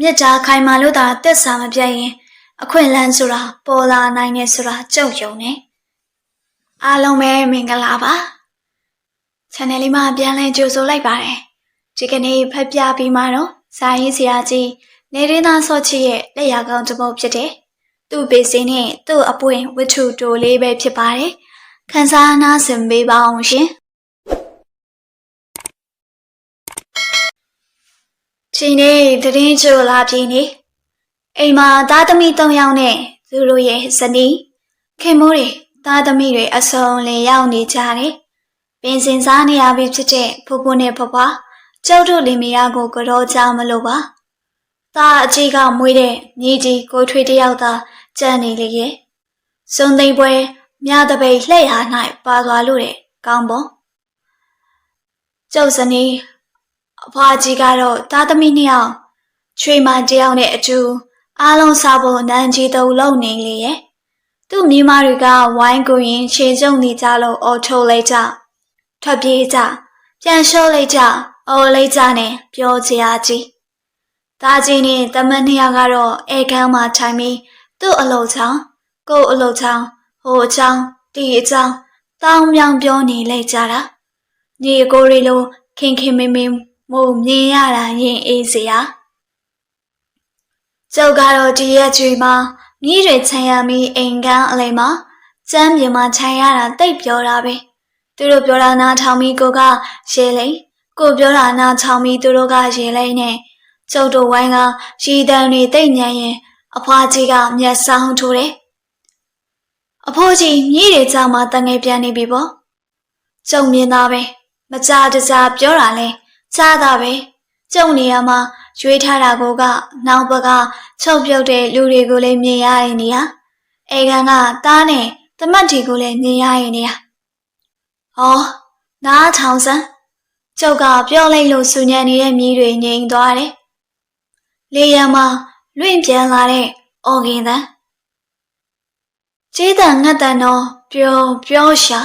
မြစ်တာခိုင်မာလို့သာတက်စာမပြတ်ရင် အခွင့်အလန်းဆိုတာပေါ်လာနိုင်နေဆိုတာကြုံယုံနေအားလုံးပဲမင်္ဂလာပါ channel လေးမှာပြန်လည်ကြိုဆိုလိုက်ပါတယ်ဒီကနေ့ဖတ်ပြပြီးမှတော့ဇာရေးဆရာကြီးနေရင်းသားဆော့ချစ်ရဲ့လက်ရာကောင်းတစ်ပုဒ်ဖြစ်တယ်သူ့ပေစင်းနဲ့သူ့အပွင့်ဝတ္ထုတိုလေးပဲဖြစ်ပါတယ်ခန်းစားနာဆင်ပေးပါအောင်ရှင် ချိန်နေတရင်ချိုလာပြီနေအိမ်မှာသားသမီး၃ယောက်နဲ့သူတို့ရဲ့ဇနီးခင်မိုးတွေသားသမီးတွေအစုံလင်ရောက်နေကြတယ်ပင်စင်စားနေရပြီဖြစ်တဲ့ဖိုးဖိုးနဲ့ဖွားဖွားကျုပ်တို့လင်မယားကိုကြောကြမလို့ပါသားအကြီးကမွေးတဲ့ညီကြီးကိုထွေးတယောက်သာကြံနေလေရဲ့စုံသိမ့်ပွဲမြတပိတ်လှည့်ရ၌ပါသွားလို့တဲ့ကောင်းပေါ့ကျုပ်ဇနီး အဖွားကြီးကတော့သားသမီးနှစ်ယောက်ချွေမတယောက်နဲ့အတူအားလုံးစားဖို့နန်းကြီးတုံလုံးနေလေရဲ့သူ့မိမတွေကဝိုင်းကူရင်ခြေကျုံနေကြလို့အော်ထုတ်လိုက်ကြထွက်ပြေးကြပြန်လျှော့လိုက်ကြအော်လိုက်ကြနဲ့ပြောကြရကြီးဒါကြီးနဲ့တမန်နှစ်ယောက်ကတော့အဲကန်းမှာထိုင်ပြီးသူ့အလုပ်ချောင်းကို့အလုပ်ချောင်းဟိုအချောင်းဒီအချောင်းတောင်းမြောင်ပြောနေလိုက်ကြတာညီအကိုရီလိုခင်ခင်မင်းမင်း မို့မြင်ရတာရင်အေးစရာကျုပ်ကတော့ဒီရက်ကျွေမှာမြည်တွေခြံရမီအိမ်ကန်းအလိမ်မှာကျမ်းမြေမှာခြံရတာတိတ်ပြောတာပဲသူတို့ပြောတာနားထောင်ပြီးကိုကရေလိမ့်ကိုပြောတာနားထောင်ပြီးသူတို့ကရေလိမ့်နဲ့ကျုပ်တို့ဝိုင်းကရီတန်တွေတိတ်ညံရင်အဖွားကြီးကမျက်စောင်းထိုးတယ်အဖိုးကြီးမြည်တွေကြောင်မှတငယ်ပြန်နေပြီပေါ့ကျုံမြင်သားပဲမကြတစားပြောတာလဲ ကြားတာပဲကျုံနေရမှာရွေးထားတာကိုကနောက်ဘကချုပ်ပြုတ်တဲ့လူတွေကိုလည်းမြင်ရရင်နေရအေကန်ကတားနဲ့တမတ်တီကိုလည်းမြင်ရရင်နေရဟောနားထောင်စမ်းကျုပ်ကပြောလိုက်လို့စူညံနေတဲ့မြည်တွေငြိမ်သွားတယ်လေရမှာလွင့်ပြန်လာတဲ့အော်ဂင်သံကျေးတန်ငတ်တန်တော့ပျော်ပျော်ရှာ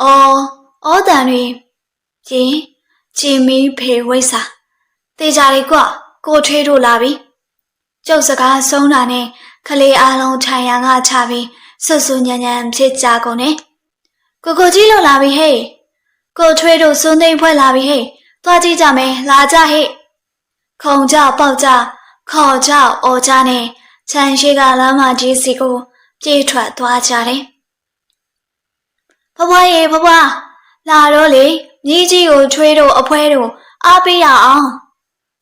အော်အော်တန်တွေကျင်း ကျင်းမီဖေဝိစာတေချာလေးကွကိုထွေးတို့လာပြီကျုပ်စကားဆုံးတာနဲ့ခလေးအားလုံးထိုင်ရန်ကချပြီးဆွဆွညံညံဖြစ်ကြကုန်နဲ့ကိုကိုကြီးလို့လာပြီဟေးကိုထွေးတို့စွန်းသိမ့်ဖွဲ့လာပြီဟေးသွားကြည့်ကြမယ်လာကြဟေးခုံကြပေါက်ကြခေါ်ကြအော်ကြနဲ့ခြံရှိကလမ်းမကြီးစီကိုပြေးထွက်သွားကြတယ်ဘဘရေဘဘလာတော့လေ မြကြီးကိုထွေးတို့အဖွဲတို့အားပေးရအောင်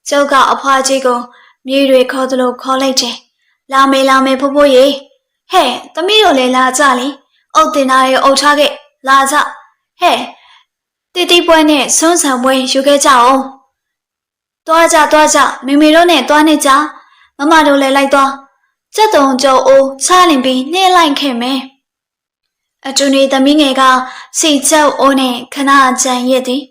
ကျုပ်ကအဖွားကြီးကိုမြေတွေခေါ်သလိုခေါ်လိုက်တယ်လာမေလာမေဖိုးဖိုးရေဟဲ့သမီးတို့လည်းလာကြလေအုတ်တင်သားရေအုတ်ထားခဲ့လာကြဟဲ့တီတီပွဲနဲ့စွန်းဆံပွဲယူခဲ့ကြအောင်သွားကြသွားကြမေမေတို့နဲ့သွားနေကြမမတို့လည်းလိုက်သွားစက်တုံကြုံအိုးချလင်ပြီးနှဲလိုက်ခဲ့မယ် အတူနေသမီးငယ်ကစီချုပ်အိုးနဲ့ခဏကြံရစ်သည်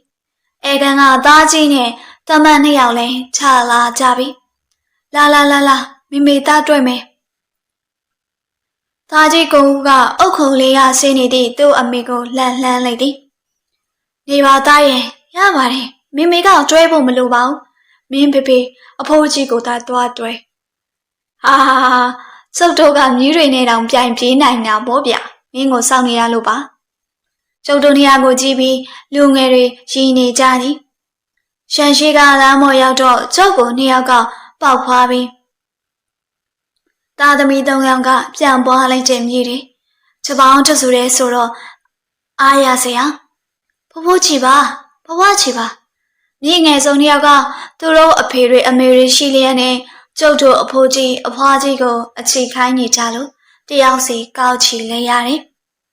အဲကန်ကသားကြီးနဲ့တမန်နှစ်ယောက်လည်းခြာလာကြပြီလာလာလာလာမိမိသားတွေ့မယ်သားကြီးကုန်းကအုတ်ခုံလေးရဆင်းနေသည့်သူ့အမေကိုလှန်လှမ်းလိုက်သည်နေပါသားရဲ့ရပါတယ်မိမိကကျွဲဖို့မလိုပါဘူးမင်းဖေဖေအဖိုးကြီးကိုသာတွားတွဲဟာဟာဟာစုပ်တော့ကမြည်တွေနဲ့တောင်ပြိုင်ပြေးနိုင်တာပေါ့ဗျ မင်းကိုစောင့်နေရလို့ပါကျုပ်တို့နေရာကိုကြည့်ပြီးလူငယ်တွေရည်နေကြသည်ရှန်ရှိကလမ်းမော်ရောက်တော့ကျုပ်ကိုနှစ်ယောက်ကပေါက်ဖွားပြီးသားသမီးသုံးယောက်ကပြန်ပွားလိုက်တဲ့မြေတွေချက်ပေါင်းတဆူရဲဆိုတော့အားရစရာဖိုးဖိုးချီပါဘဝချီပါမိငယ်ဆုံးနှစ်ယောက်ကသူတို့အဖေတွေအမေတွေရှိလျက်နဲ့ကျုပ်တို့အဖိုးကြီးအဖွားကြီးကိုအချီခိုင်းနေကြလို့ တယောက်စီကောက်ချီလဲရတယ်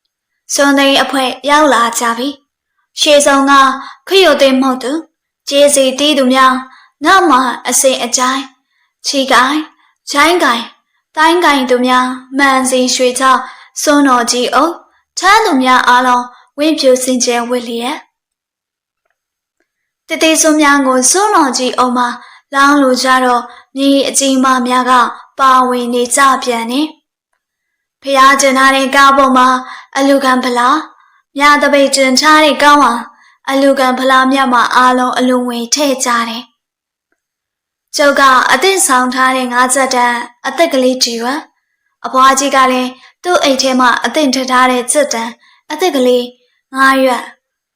။စွန်သိန်းအဖွဲရောက်လာကြပြီ။ရှေဆုံးကခရုသိမ်းမဟုတ်သူကျေးစီတီးသူများနောက်မှအစိမ်အကြိုင်ချီကိုင်ဂျိုင်းကိုင်တိုင်းကိုင်သူများမှန်စီရွှေချောင်းစွန်းတော်ကြီးအုပ်ချမ်းသူများအားလုံးဝင်းပြူစင်ကြဲဝစ်လျက်တတိစွန်းများကိုစွန်းတော်ကြီးအုံမှာလောင်းလိုကြတော့မြေအကြီးမများကပါဝင်နေကြပြန်နေ ဖျားကျင်ထားတဲ့ကားပေါ်မှာအလူခံဖလားမြတပိတ်ကျင်ထားတဲ့ကောင်းမှာအလူခံဖလားမြတ်မှာအားလုံးအလူငွေထည့်ကြတယ်ကျုပ်ကအသင့်ဆောင်ထားတဲ့ငါးချက်တန်းအသက်ကလေးကြည်ဝအဘွားကြီးကလည်းသူ့အိတ်ထဲမှာအသင့်ထထားတဲ့ချက်တန်းအသက်ကလေးငါးရွက်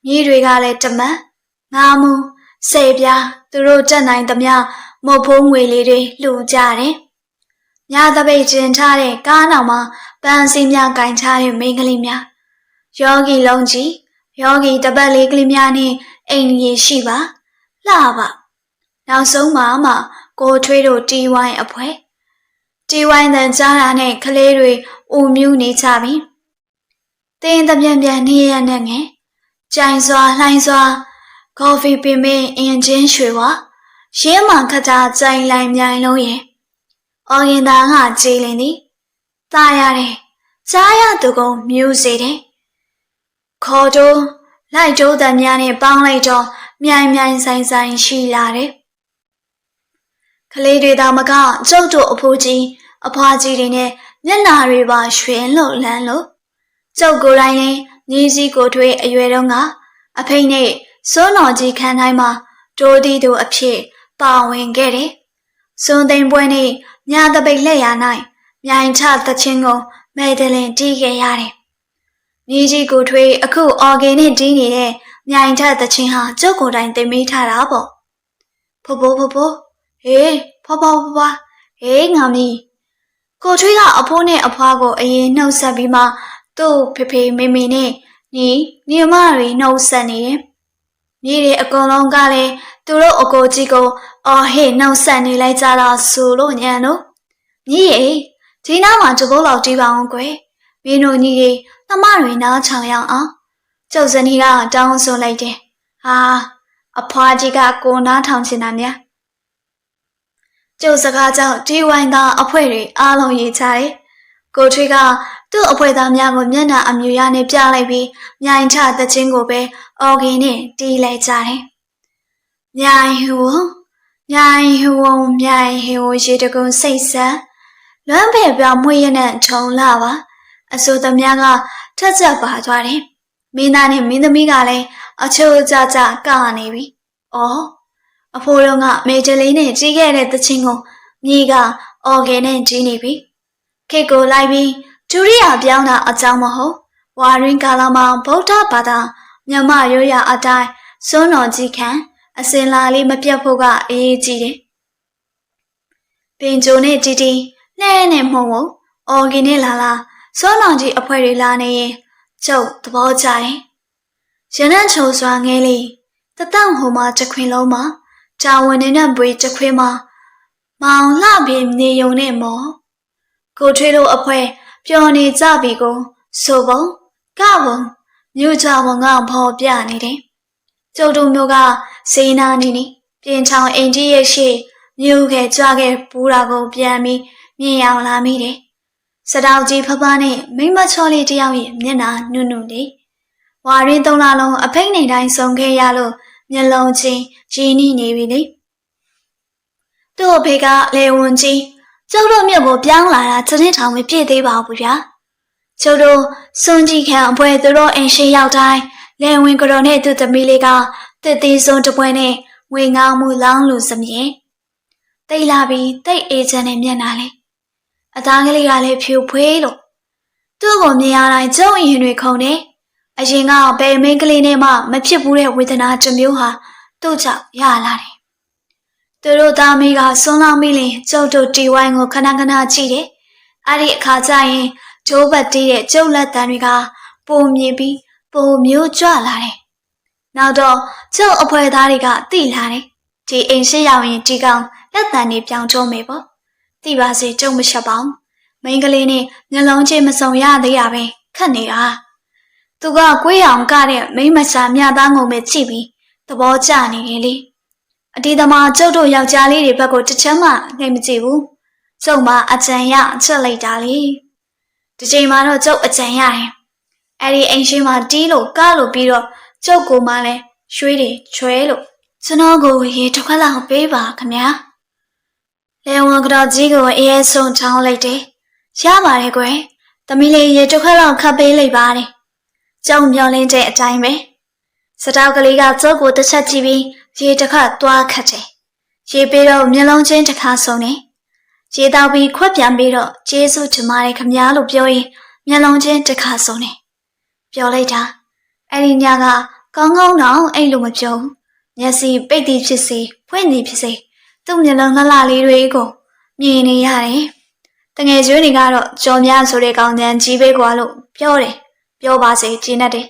မြေးတွေကလည်းတမန်ငါးမူစေပြားသူတို့တက်နိုင်သမျှမုတ်ဖိုးငွေလေးတွေလှူကြတယ်။ညသပိတ်ကျင်ထားတဲ့ကားနောက်မှာ ပန်းစည်းများကင်ထားတဲ့မိန်းကလေးများယောဂီလုံးကြီးယောဂီတပတ်လေးကလေးများနဲ့အိမ်ကြီးရှိပါလှပါနောက်ဆုံးမှာမှကိုထွေးတို့တီဝိုင်းအဖွဲတီဝိုင်းတန်ကြားတာနဲ့ကလေးတွေအူမြူးနေကြပြီတင်းတပြန်ပြန်နေရတဲ့ငယ်ကြိုင်စွာလှိုင်းစွာကော်ဖီပင်ပင်အင်ဂျင်ရွှေဝါရင်းမှခတာကြိုင်လိုက်မြိုင်လုံးရဲ့အော်ရင်သားကကြည်လင်သည် ตายရတယ်ကြားရသူကမြူးစေတယ်ခေါ်တော့လိုက်တိုးတံများနဲ့ပေါင်းလိုက်တော့မြိုင်မြိုင်ဆိုင်ဆိုင်ရှိလာတယ်ကလေးတွေသာမကကျုပ်တို့အဖိုးကြီးအဖွားကြီးတွေနဲ့မျက်နာတွေပါရွှင်လို့လန်းလို့ကျုပ်ကိုယ်တိုင်လည်းညီကြီးကိုထွေးအရွယ်တုန်းကအဖိတ်နဲ့စိုးတော်ကြီးခန်းတိုင်းမှာတိုးတီတို့အဖြစ်ပါဝင်ခဲ့တယ်။စွန်သိမ်ပွဲနဲ့ညာတပိတ်လက်ရ၌ မြိုင်ချသချင်းကိုမဲဒလင်တီးခဲ့ရတယ်။ညီကြီးကိုထွေးအခုအော်ဂင်နဲ့တီးနေတဲ့မြိုင်ချသချင်းဟာကျုပ်ကိုယ်တိုင်တင်မိထားတာပေါ့။ဖိုးဖိုးဖိုးဖိုးဟေးဖွားဖွားဖွားဖွားဟေးငါမီကိုထွေးကအဖိုးနဲ့အဖွားကိုအရင်နှုတ်ဆက်ပြီးမှသူ့ဖေဖေမေမေနဲ့ညီညီမတွေနှုတ်ဆက်နေတယ်။ညီတွေအကုန်လုံးကလည်းသူတို့အကိုကြီးကိုအော်ဟေးနှုတ်ဆက်နေလိုက်ကြတာဆိုလို့ညံတို့ညီရေ ဒီနားမှာတကုတ်လောက်တီးပါအောင်ကွယ်မင်းတို့ညီတွေသမတွေနားချောင်ရအောင်ကျုပ်စနီကတောင်းဆိုလိုက်တယ်ဟာအဖွားကြီးကကိုနားထောင်ချင်တာများကျုပ်စကားကြောင့်ဒီဝိုင်းသားအဖွဲ့တွေအားလုံးရေးချတယ်။ကိုထွေးကသူ့အဖွဲ့သားများကိုမျက်နှာအမြူရနဲ့ပြလိုက်ပြီးမြိုင်ချသချင်းကိုပဲအော်ဂင်နဲ့တီးလိုက်ကြတယ်။မြိုင်ဟူမြိုင်ဟူမြိုင်ဟူရေတကုံစိတ်ဆက် လွမ်းဖယ်ပြောင်းမွေးရနဲ့ထုံလာပါအစိုးသမားကထက်ချက်ပါသွားတယ်။မင်းသားနဲ့မင်းသမီးကလည်းအချိုးကြကြကနေပြီ။အော်အဖိုးတော်ကမေတလေးနဲ့ကြီးခဲ့တဲ့တချင်းကိုမြေကအော်ဂန်နဲ့ကြီးနေပြီခေတ်ကိုလိုက်ပြီးဒုရိယာပြောင်းတာအကြောင်းမဟုတ်ဝါရင်းကာလမှာဗုဒ္ဓဘာသာမြမရိုးရာအတိုင်းစွန်းတော်ကြီးခံအစင်လာလေးမပြတ်ဖို့ကအရေးကြီးတယ်ပင်ဂျိုနဲ့တီတီ လှဲနဲ့မှုံဝအော်ဂင်နဲ့လာလာစွန်းတော်ကြီးအဖွဲတွေလာနေရင်ကျုပ်သဘောကျတယ်ရနန့်ချုံစွာငဲလေးတတောင့်ဟိုမှာတခွင်လုံးမှာတာဝန်နဲ့ပွေတခွေးမမောင်လှပြင်းနေုံနဲ့မော်ကိုထွေးတို့အဖွဲပျော်နေကြပြီကိုဆိုပုံကပုံမြို့ချပုံကဖော်ပြနေတယ်ကျုပ်တို့မျိုးကစေနာနေနေပြင်ချောင်အိမ်ကြီးရဲ့ရှေ့မြို့ခဲကြွခဲ့ပူတာကိုပြန်ပြီး မြင်အောင်လာမိတယ်စတောက်ကြီးဖဖနဲ့မိမချောလေးတယောက်ရဲ့မျက်နှာနုနုလေးဝါရင်းသုံးလားလုံးအဖိတ်နေတိုင်းဆုံခဲ့ရလို့မျက်လုံးချင်းရင်းနှီးနေပြီလေသူ့အဖေကလေဝန်ကြီးကျုပ်တို့မြို့ကိုပြောင်းလာတာသတင်းထောင်မပြည့်သေးပါဘူးဗျာကျုပ်တို့စွန်ကြီးခံအပွဲသူတို့အိမ်ရှိရောက်တိုင်းလေဝင်ကတော်နဲ့သူ့သမီးလေးကတစ်သေးဆုံးတပွဲနဲ့ငွေငောင်းမှုလောင်းလူစမြင်တိတ်လာပြီးတိတ်အေးချမ်းနဲ့မျက်နှာလေး အသားကလေးကလည်းဖြူဖွေးလို့သူ့ကိုမြင်ရတိုင်းကျုံရင်တွေခုန်တယ်အရင်ကဘယ်မင်းကလေးနဲ့မှမဖြစ်ဘူးတဲ့ဝေဒနာတစ်မျိုးဟာသူ့ကြောင့်ရလာတယ်။သူတို့သားမိကဆွန်းလောင်းမိလင်ကျုပ်တို့တီဝိုင်းကိုခဏခဏကြည့်တယ်။အဲ့ဒီအခါကျရင်ဂျိုးဘတ်တီးတဲ့ကျုပ်လက်တံတွေကပုံမြင်ပြီးပုံမျိုးကြွလာတယ်။နောက်တော့ကျုပ်အဖွဲသားတွေကတိလာတယ်။ဒီအိမ်ရှိရောက်ရင်ဒီကောင်လက်တံတွေပြောင်းကျုံးမယ်ပေါ့။ တိပါစေကျုံမရှက်ပါဘူး။မိန်းကလေးနဲ့ညလုံးချင်းမစုံရသေးရပဲခတ်နေတာ။သူကကွေးအောင်ကတဲ့မိမစာမြသားငုံပဲကြည့်ပြီးသဘောကျနေတယ်လေအတီးသမားကျုပ်တို့ယောက်ျားလေးတွေဘက်ကိုတစ်ချက်မှငိမ့်မကြည့်ဘူးကျုပ်မှအကြံရအချက်လိုက်တာလေဒီချိန်မှာတော့ကျုပ်အကြံရတယ်အဲ့ဒီအိမ်ရှိမှာတီးလို့ကားလို့ပြီးတော့ကျုပ်ကိုမှလည်းရွှေတွေချွဲလို့ကျွန်တော်ကိုရေတစ်ခွက်လောက်ပေးပါခမညာ လေဝန်ကတော့ကြီးကိုအေးအေးဆုံးချောင်းလိုက်တယ်ရပါတယ်ကွယ်သမီးလေးရေတစ်ခွက်လောက်ခတ်ပေးလိုက်ပါတယ်ကြောင်မျောလင်းတဲ့အတိုင်းပဲစတောက်ကလေးကကျုပ်ကိုတစ်ချက်ကြည့်ပြီးရေတစ်ခါသွားခတ်တယ်ရေပေးတော့မျက်လုံးချင်းတစ်ခါဆုံးတယ်ရေတောက်ပြီးခွက်ပြန်ပြီးတော့ကျေးဇူးတင်ပါတယ်ခမညာလို့ပြောရင်မျက်လုံးချင်းတစ်ခါဆုံးတယ်ပြောလိုက်တာအဲ့ဒီညကကောင်းကောင်းတော့အဲ့လိုမပြောဘူးမျက်စိပိတ်သည်ဖြစ်စေဖွင့်သည်ဖြစ်စေ သူ့မျက်လုံးလှလှလေးတွေကိုမြင်နေရတယ်တငယ်ကျွေးတွေကတော့ကြော်များဆိုတဲ့ကောင်းတန်းကြီးပဲကွာလို့ပြောတယ်ပြောပါစေကျင်းတတ်တယ်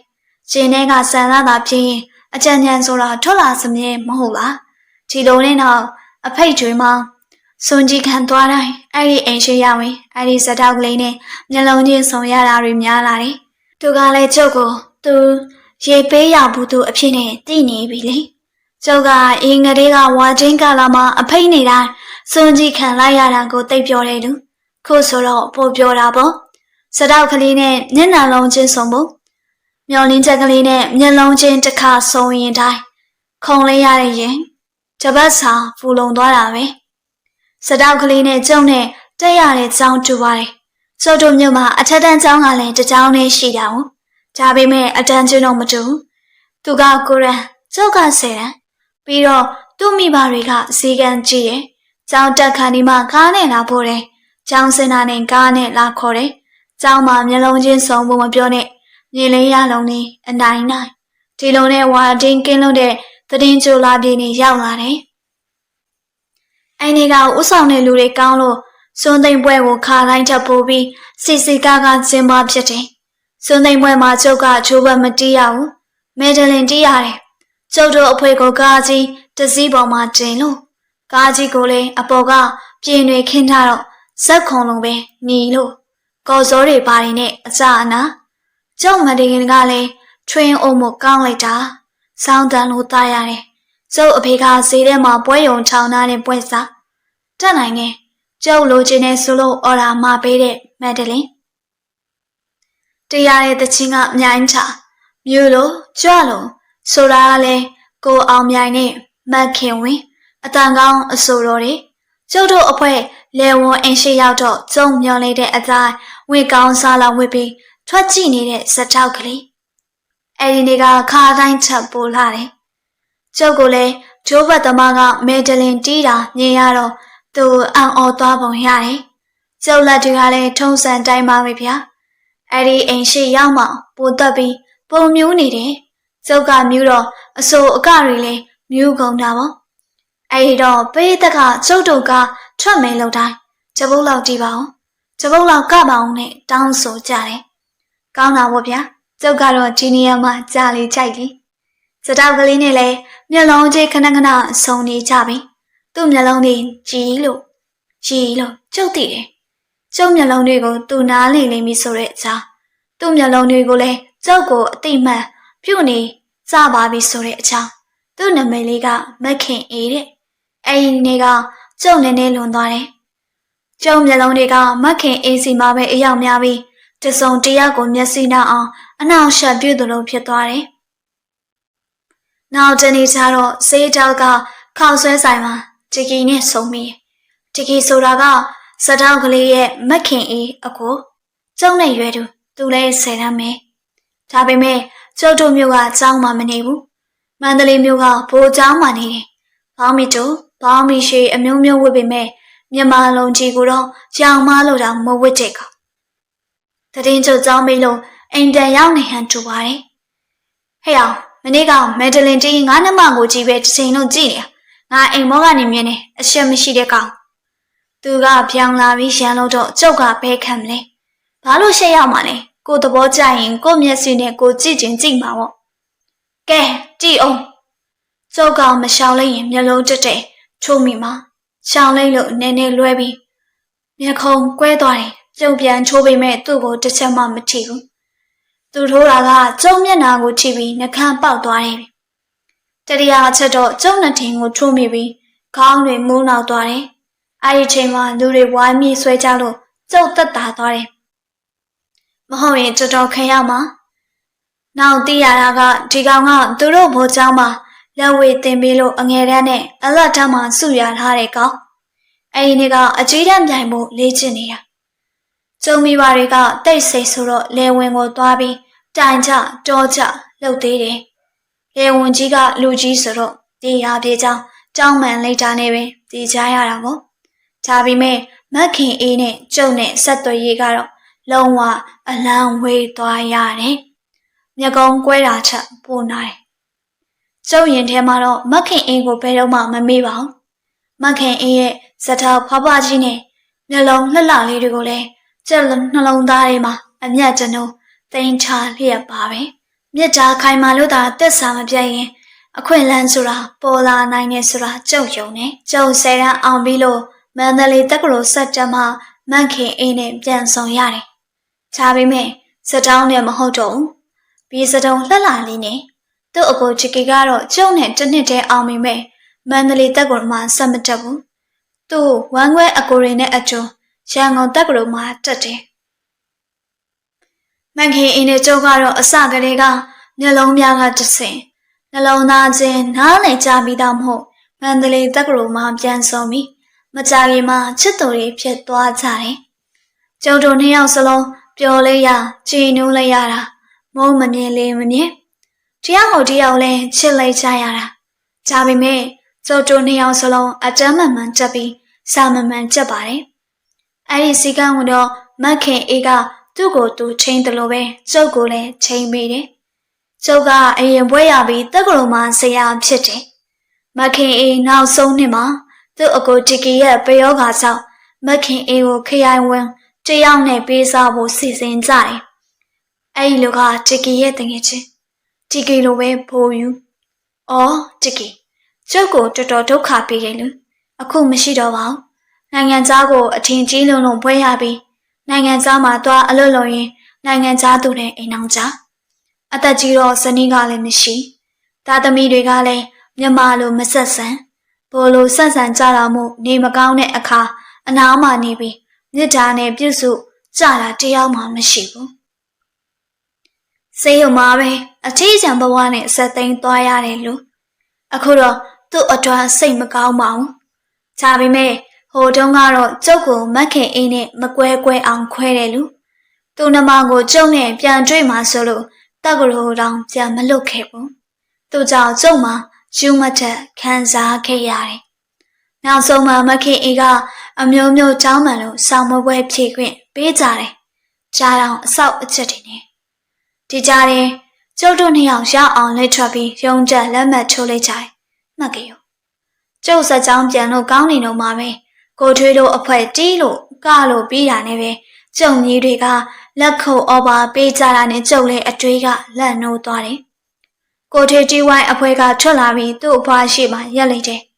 ကျင်းတဲ့ကဆန်လာတာဖြစ်ရင်အကြံဉာဏ်ဆိုတာထွက်လာစမြဲမဟုတ်လားဒီလိုနဲ့တော့အဖိတ်ကျွေးမှာစွန်ကြီးခံသွားတိုင်းအဲ့ဒီအိမ်ရှိရဝင်အဲ့ဒီဇက်တောက်ကလေးနဲ့မျက်လုံးချင်းဆုံရတာတွေများလာတယ်သူကလည်းကျုပ်ကိုသူရေပေးရဘူးသူအဖြစ်နဲ့တည်နေပြီလေ ကျုပ်ကအင်းငရေကဝါချင်းကလာမှာအဖိတ်နေတိုင်းစွန်ကြီးခံလိုက်ရတာကိုသိပြောတယ်လူခုဆိုတော့ပို့ပြောတာပေါ့ဇက်တောက်ကလေးနဲ့မျက်နှာလုံးချင်းဆုံဖို့မျောလင်းချက်ကလေးနဲ့မျက်လုံးချင်းတစ်ခါဆုံရင်တိုင်းခုံလေးရတဲ့ရင်တပတ်စာဖူလုံသွားတာပဲစတောက်ကလေးနဲ့ကျုံနဲ့တက်ရတဲ့ကျောင်းတူပါတယ်ကျုပ်တို့မြို့မှာအထက်တန်းကျောင်းကလည်းတစ်ကျောင်းနဲ့ရှိတာဟုတ်ဒါပေမဲ့အတန်းချင်းတော့မတူသူကကိုရန်ကျုပ်ကဆယ်တန်း ပြီးတော့သူ့မိဘတွေကဈေးကန်ကြည့်ရဲ့ကျောင်းတက်ခါဒီမှာကားနဲ့လာဖို့တယ်ကျောင်းစင်တာနဲ့ကားနဲ့လာခေါ်တယ်ကျောင်းမှာမျက်လုံးချင်းစုံဖို့မပြောနဲ့မြေလေးရလုံးနဲ့အနိုင်နိုင်ဒီလိုနဲ့ဝါတင်းကင်းလို့တဲ့သတင်းကြိုလာပြင်းနေရောက်လာတယ်။အိုင်နေကဥဆောင်တဲ့လူတွေကောင်းလို့စွန်းသိမ့်ပွဲကိုခါတိုင်းချက်ပိုးပြီးစီစီကားကကျင်းပဖြစ်တယ်။စွန်းသိမ့်ပွဲမှာကျုပ်ကချိုးဘက်မတီးရဘူး။မဲဒလင်တီးရတယ်။ ကျုပ်တို့အဖွဲကိုကားကြီးတစည်းပေါ်မှာတင်လို့ကားကြီးကိုလည်းအပေါ်ကပြင်တွေခင်းထားတော့ဇက်ခုံလုံးပဲညီလို့ကော်စောတွေပါနေနဲ့အစအနာကျုံမတင်ကလည်းထွင်းအုံမကောင်းလိုက်တာစောင်းတန်လို့သားရတယ်ကျုပ်အဖေကဈေးထဲမှာပွဲယုံချောင်းသားနဲ့ပွဲစားတက်နိုင်ငယ်ကျုပ်လိုချင်တဲ့ဆိုလို့အော်ဒါမှာပေးတဲ့မက်ဒလင်တရားရဲ့တချင်းကအမြိုင်းချမြို့လိုကြွလို့ ဆိုတာကလည်းကိုအောင်မြိုင်နဲ့မတ်ခင်ဝင်အတန်ကောင်းအဆိုတော်တွေကျုပ်တို့အဖွဲလေဝွန်အင်ရှိရောက်တော့ကျုံမျောလိုက်တဲ့အတိုင်းဝေကောင်းစားလာဝစ်ပြီးထွက်ကြည့်နေတဲ့ဇက်တောက်ကလေးအဲ့ဒီနေ့ကခါတိုင်းချက်ပိုလာတယ်ကျုပ်ကလည်းဂျိုးဘတ်သမားကမဲဒလင်တီးတာမြင်ရတော့သူအံ့ဩသွားပုံရတယ်ကျုပ်လက်တွေကလည်းထုံးစံတိုင်းပါပဲဗျာအဲ့ဒီအိမ်ရှိရောက်မှပိုတက်ပြီးပုံမျိုးနေတယ် ကျုပ်ကမြူးတော့အစိုးအကတွေလည်းမြူးကုန်တာပေါ့အဲ့ဒီတော့ပေးတက်ကကျုပ်တို့ကထွက်မယ်လို့တိုင်းကျပုတ်လောက်ကြည့်ပါဦးကျပုတ်လောက်ကပါအောင်နဲ့တောင်းဆိုကြတယ်ကောင်းတာပေါ့ဗျာကျုပ်ကတော့ဒီနေရာမှာကြာလေကြိုက်တယ်စတောက်ကလေးနဲ့လည်းမျက်လုံးကြီးခဏခဏဆုံနေကြပြီသူ့မျက်လုံးတွေကြည်လို့ကြည်လို့ကျုပ်သိတယ်ကျုပ်မျက်လုံးတွေကိုသူနားလေလိမ့်မည်ဆိုတဲ့အကြောင်းသူ့မျက်လုံးတွေကိုလည်းကျုပ်ကိုအတိတ်မှန် ပြုတ်နေစပါပြီဆိုတဲ့အကြောင်းသူ့နာမည်လေးကမခင်အေးတဲ့အဲ့ဒီနေ့ကကျုပ်နည်းနည်းလွန်သွားတယ်ကျုံမျက်လုံးတွေကမခင်အေးစီမှာပဲအရောက်များပြီးတစုံတယောက်ကိုမျက်စိနှောက်အောင်အနှောက်အယှက်ပြုသလိုဖြစ်သွားတယ်။နောက်တနေ့ကျတော့စေးတောက်ကခေါက်ဆွဲဆိုင်မှာတကီနဲ့ဆုံမိ။တကီဆိုတာကစတောက်ကလေးရဲ့မခင်အေးအကိုကျုံနဲ့ရွယ်သူသူလည်းဆယ်တန်းပဲ။ဒါပေမဲ့ ကျုပ်တို့မျိုးကကျောင်းမှာမနေဘူး။မန္တလေးမျိုးကဘိုးကျောင်းမှာနေတယ်။ဘောင်းမီတို့ဘောင်းမီရှိအမျိုးမျိုးဝတ်ပေမဲ့မြန်မာလုံးကြီးကိုတော့ရောင်မလို့တော့မဝတ်တဲ့ကောင်။တရင်ချုပ်ကြောင်းမေးလို့အိမ်တန်ရောက်နေဟန်တူပါတယ်။ဟဲ့အောင်မနေ့ကမက်ဒလင်တီးငါးနှမကိုကြည့်ပဲတစ်ချိန်လုံးကြည့်နေတာ။ငါအိမ်မောကနေမြင်နေအရှက်မရှိတဲ့ကောင်။သူကပြောင်းလာပြီးရန်လို့တော့ကျုပ်ကဘဲခံမလဲ။ဘာလို့ရှက်ရမှာလဲ။ ကိုသဘောကျရင်ကိုမျက်စိနဲ့ကိုကြည့်ချင်းကြည့်မှာပေါ့။ကဲကြည့်အောင်။ကျုပ်ကမရှောင်လိုက်ရင်မျက်လုံးတက်တဲ့ထိုးမိမှာ။ရှောင်လိုက်လို့နည်းနည်းလွဲပြီးမျက်ခုံကွဲသွားတယ်။ကျုပ်ပြန်ချိုးပေမဲ့သူ့ကိုတစ်ချက်မှမထိဘူး။သူထိုးတာကကျုံမျက်နှာကိုထိပြီးနှကန်းပေါက်သွားတယ်။တတိယအချက်တော့ကျုံနှစ်ထင်ကိုထိုးမိပြီးခေါင်းတွေမူးနောက်သွားတယ်။အဲဒီချိန်မှာလူတွေဝိုင်းမိဆွဲကြလို့ကျုပ်သက်သာသွားတယ်။ မဟုတ်ရင်တော်တော်ခံရမှာ။နောက်သိရတာကဒီကောင်ကသူတို့ဘောเจ้าမှာလက်ဝဲတင်ပေးလို့အငယ်တန်းနဲ့အလတ်ထမ်းမှာစုရထားတဲ့ကောင်။အဲဒီနေ့ကအကြီးတန်းပြိုင်မှုလေ့ကျင့်နေတာကျုံမိပါတွေကတိတ်ဆိတ်ဆိုတော့လေဝင်ကိုသွားပြီးတိုင်ချတောချလှုပ်သေးတယ်။လေဝင်ကြီးကလူကြီးဆိုတော့တေးရပြေးကြောင်း ကြောင်းမှန်လိုက်တာနဲ့ပဲတည်ကြရတာပေါ့ဒါပေမဲ့မက်ခင်အေးနဲ့ကျုပ်နဲ့ဆက်သွယ်ရေးကတော့ လုံးဝအလံဝေးသွားရတယ်မျက်ကုံးကွဲတာချက်ပိုနိုင်ကျုပ်ရင်ထဲမှာတော့မက်ခင်အေးကိုဘယ်တော့မှမမေ့ပါဘူးမက်ခင်အေးရဲ့ဇက်ထောက်ဖဖကြီးနဲ့မျက်လုံးလှလှလေးတွေကိုလည်းကျက်နှလုံးသားထဲမှာအမျက်ကျွန်ုံတင်ချလျက်ပါပဲမြစ်တာခိုင်မာလို့သာတက်စာမပြတ်ရင်အခွင့်အလန်းဆိုတာပေါ်လာနိုင်နေဆိုတာကြုံယုံနေကြုံဆယ်ရန်အောင်ပြီးလို့မန္တလေးတက္ကသိုလ်ဆက်တမမန့်ခင်အင်းနဲ့ပြန်ဆောင်ရတယ်။ ဒါပေမဲ့စတောင်းနဲ့မဟုတ်တော့ဘူး။ပြီးစတုံလှလှလေးနဲ့သူ့အကိုချီကီကတော့ကျုံနဲ့တစ်နှစ်တည်းအောင်မိမဲ့မန္တလေးတက္ကသိုလ်မှာဆက်မတက်ဘူး။သူ့ဝမ်းခွဲအကိုရင်းနဲ့အကျုံရန်ကုန်တက္ကသိုလ်မှာတက်တယ်။မန့်ခင်အင်းနဲ့ကျုပ်ကတော့အစကတည်းကမျက်လုံးများကတဆင်နှလုံးသားချင်းနားလည်ကြပြီးတော့မဟုတ်မန္တလေးတက္ကသိုလ်မှာပြန်ဆောင်ပြီးမကြခင်မှာချစ်သူတွေဖြစ်သွားကြတယ်။ကျုံတို့နှစ်ယောက်စလုံး ပျော်လေးရကြည်နူးလိုက်ရတာမုန်းမမြင်လေးမမြင်တရားဟိုတရားလည်းချစ်လိုက်ကြရတာ။ဒါပေမဲ့ကျုံတို့နှစ်ယောက်စလုံးအတမ်းမှန်မှန်တက်ပြီးစာမမှန်တက်ပါတယ်။အဲ့ဒီစီကံကတော့မက်ခင်အေးကသူ့ကိုသူချိန်တယ်လို့ပဲကျုပ်ကိုလည်းချိန်မိတယ်ကျုပ်ကအရင်ပွဲရပြီးတက္ကသိုလ်မှာဆရာဖြစ်တယ်။မခင်အေးနောက်ဆုံးနှစ်မှာသူ့အကိုတီကီရဲ့ပယောဂါကြောင့်မခင်အေးကိုခရိုင်ဝင် တယောက်နဲ့ပေးစားဖို့စီစဉ်ကြတယ်။အဲဒီလူကတီကီရဲ့တငယ်ချင်းတီကီလိုပဲဖိုးယူ။အော်တီကီကျုပ်ကိုတော်တော်ဒုက္ခပေးတယ်လူ။အခုမရှိတော့ပါဘူး။နိုင်ငံသားကိုအထင်ကြီးလုံးလုံးပွဲရပြီးနိုင်ငံသားမှာသွားအလွတ်လုံရင်နိုင်ငံသားသူနဲ့အိမ်အောင်ကြ။အသက်ကြီးတော့ဇနီးကလည်းမရှိသားသမီးတွေကလည်းမြမလိုမဆက်ဆံဘို့လိုဆက်ဆံကြတာမို့နေမကောင်းတဲ့အခါအနားမှနေပြီး မြစ်တာနဲ့ပြုစုကြတာတယောက်မှမရှိဘူးစေးရုံမှာပဲအထီးကျန်ဘဝနဲ့ဆက်သိမ်းသွားရတယ်လို့အခုတော့သူ့အတွက်စိတ်မကောင်းပါဘူးဒါပေမဲ့ဟိုတုန်းကတော့ကျုပ်ကိုမက်ခင်အင်းနဲ့မကွဲကွဲအောင်ခွဲတယ်လူသူနှမကိုကျုံနဲ့ပြန်တွေ့မှဆိုလို့တက်ကြလို့တောင်ပြန်မလွတ်ခဲ့ဘူး။သူကြောင့်ကျုံမှာယူမထက်ခံစားခဲ့ရတယ်။နောက်ဆုံးမှမခင်အေက အမျိုးမျိုးကြောင်းမှန်လို့ဆောင်းမပွဲဖြည့်ခွင့်ပေးကြတယ်။ကြားတော့အဆောက်အချက်တွေနဲ့ဒီကြားရင်ကျုပ်တို့နှစ်ယောက်ရအောင်လက်ထွက်ပြီးရုံချက်လက်မှတ်ထိုးလိုက်ကြတယ်။မှတ်ကြရော။ကျုပ်စကြောင်းပြန်လို့ကောင်းနေတော့မှပဲကိုထွေးတို့အဖွဲတီးလို့ကလို့ပြီးတာနဲ့ပဲကျုံကြီးတွေကလက်ခုပ်အော်ပါပေးကြတာနဲ့ကျုပ်လည်းအတွေးကလက်နိုးသွားတယ်။ကိုထေတီဝိုင်းအဖွဲကထွက်လာပြီးသူ့အဖွားရှိမှရက်လိုက်တယ်။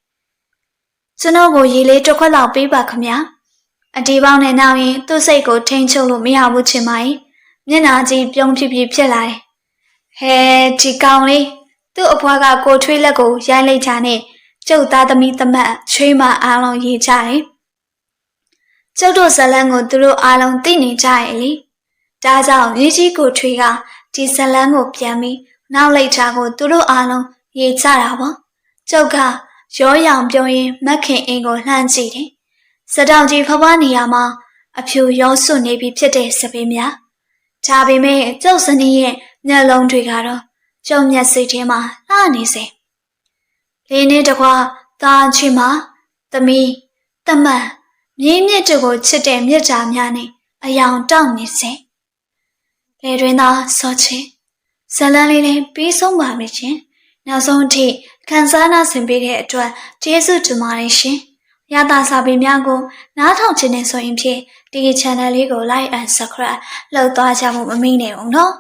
ကျွန်တော်ကိုရေလေးတစ်ခွက်လောက်ပေးပါခမညာ။အတီပေါင်းနဲ့နောက်ရင်သူ့စိတ်ကိုထိန်ချုပ်လို့မရဘူးချင်ပါရဲ့။မျက်နာကြီးပြုံးဖြစ်ဖြစ်ဖြစ်လာတယ်။ဟဲဒီကောင်လေးသူ့အဖွားကကိုထွေးလက်ကိုရိုင်းလိုက်ချာနဲ့ကျုပ်သားသမီးသမက်ချွေးမအားလုံးရေးကြတယ်။ကျုပ်တို့ဇလန်းကိုသူတို့အားလုံးသိနေကြရဲ့လေဒါကြောင့်မြေကြီးကိုထွေးကဒီဇလန်းကိုပြန်ပြီးနောက်လိုက်တာကိုသူတို့အားလုံးရေးကြတာပေါ့ကျုပ်က ရောရောင်ပြုံးရင်မက်ခင်အင်းကိုလှမ်းကြည့်တယ်စတောင်ကြီးဖွားဖွားနေရမှာအဖြူရောစွနေပြီဖြစ်တဲ့စပင်းများဒါပေမဲ့ကျုပ်စနီးရဲ့မျက်လုံးတွေကတော့ကျုံမျက်စိထဲမှာလှနေစေလေးနဲ့တကွာသားချီမှာသမီးတမန်မြင်းမြစ်တို့ကိုချစ်တဲ့မြစ်တာများနဲ့အယောင်တောင့်နေစေလေတွင်သာစောချင်ဇလန်းလေးနဲ့ပြီးဆုံးပါမယ်ရှင်နောက်ဆုံးအထိ ခံစားနာဆင်ပေးတဲ့အတွက်ကျေးဇူးတင်ပါတယ်ရှင်ရတာစာပေများကို နားထောင်ခြင်းနဲ့ဆိုရင်ဖြင့်ဒီ channel လေးကို like and subscribe လုပ်သွားကြဖို့မမေ့နဲ့ဦးနော်